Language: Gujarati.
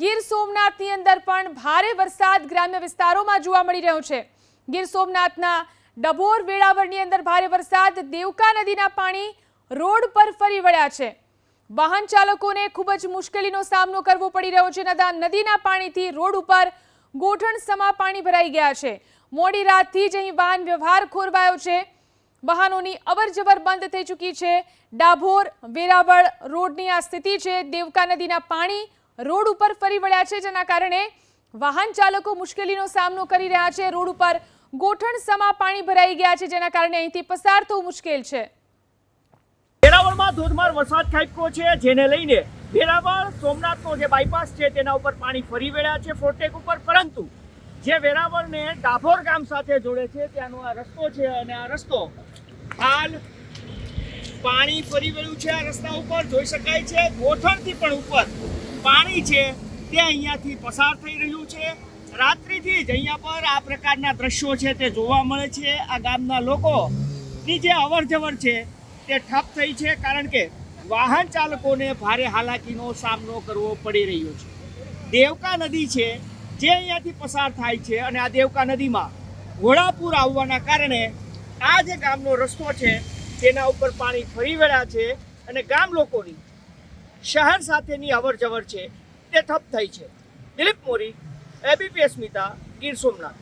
ગીર સોમનાથની અંદર પણ ભારે વરસાદ ગ્રામ્ય વિસ્તારોમાં જોવા મળી રહ્યો છે. ગીર સોમનાથના ડભોર વેળાવળની અંદર ભારે વરસાદ, દેવકા નદીના પાણી રોડ પર ફરી વળ્યા છે. વાહન ચાલકોને ખૂબ જ મુશ્કેલીનો સામનો કરવો પડી રહ્યો છે. નદા નદીના પાણીથી રોડ ઉપર ગોઠણ સમા પાણી ભરાઈ ગયા છે. મોડી રાતથી જ અહીં વાહન વ્યવહાર ખોરવાયો છે. વાહનોની અવરજવર બંધ થઈ ચૂકી છે. ડાભોર, વેરાવળ રોડની આ સ્થિતિ છે. દેવકા નદીના પાણી રોડ ઉપર ફરી વળ્યા છે, જેના કારણે વાહન ચાલકો મુશ્કેલીનો સામનો કરી રહ્યા છે. રોડ ઉપર ગોઠણ સમા પાણી ભરાઈ ગયા છે, જેના કારણે અહીંથી પસાર થવું મુશ્કેલ છે. વેરાવળમાં ધોધમાર વરસાદ ખાબક્યો છે, જેને લઈને વેરાવળ, સોમનાથનો જે બાયપાસ છે, તેના ઉપર પાણી ફરી વળ્યા છે ફોરટેક ઉપર. પરંતુ જે વેરાવળને ડાભોર ગામ સાથે જોડે છે, ત્યાંનો આ રસ્તો છે અને આ રસ્તો હાલ પાણી ફરી વળ્યું છે આ રસ્તા ઉપર. જોઈ શકાય છે, ગોઠણથી પણ ઉપર પાણી છે, તે અહીંયાથી પસાર થઈ રહ્યું છે. રાત્રિથી જ અહીંયા પર આ પ્રકારના દ્રશ્યો છે તે જોવા મળે છે. આ ગામના લોકોની જે અવર જવર છે, તે ઠપ થઈ છે કારણ કે વાહન ચાલકોને ભારે હાલાકીનો સામનો કરવો પડી રહ્યો છે. દેવકા નદી છે, જે અહીંયાથી પસાર થાય છે અને આ દેવકા નદીમાં ઘોડાપુર આવવાના કારણે આ જે ગામનો રસ્તો છે, તેના ઉપર પાણી ફરી વળ્યા છે અને ગામ લોકોની શહેર સાથેની અવર જવર છે તે ઠપ થઈ છે. દિલીપ મોરી એબીપી સ્મિતા ગીર સોમનાથ.